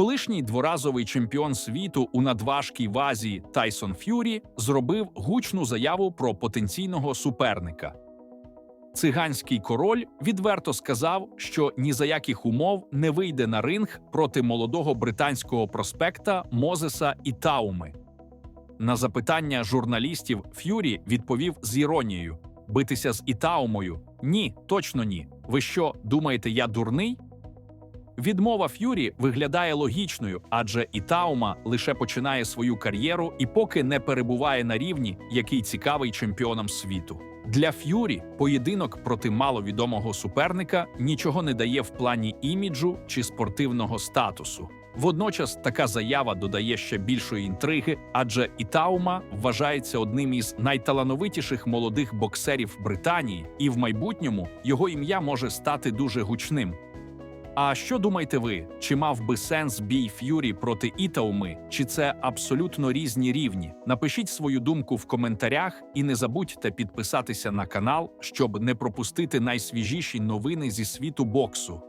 Колишній дворазовий чемпіон світу у надважкій вазі Тайсон Ф'юрі зробив гучну заяву про потенційного суперника. Циганський король відверто сказав, що ні за яких умов не вийде на ринг проти молодого британського проспекта Мозеса Ітауми. На запитання журналістів Ф'юрі відповів з іронією: битися з Ітаумою? Ні, точно ні. Ви що, думаєте, я дурний? Відмова Ф'юрі виглядає логічною, адже Ітаума лише починає свою кар'єру і поки не перебуває на рівні, який цікавий чемпіонам світу. Для Ф'юрі поєдинок проти маловідомого суперника нічого не дає в плані іміджу чи спортивного статусу. Водночас така заява додає ще більшої інтриги, адже Ітаума вважається одним із найталановитіших молодих боксерів Британії, і в майбутньому його ім'я може стати дуже гучним. А що думаєте ви? Чи мав би сенс бій Ф'юрі проти Ітауми, чи це абсолютно різні рівні? Напишіть свою думку в коментарях і не забудьте підписатися на канал, щоб не пропустити найсвіжіші новини зі світу боксу.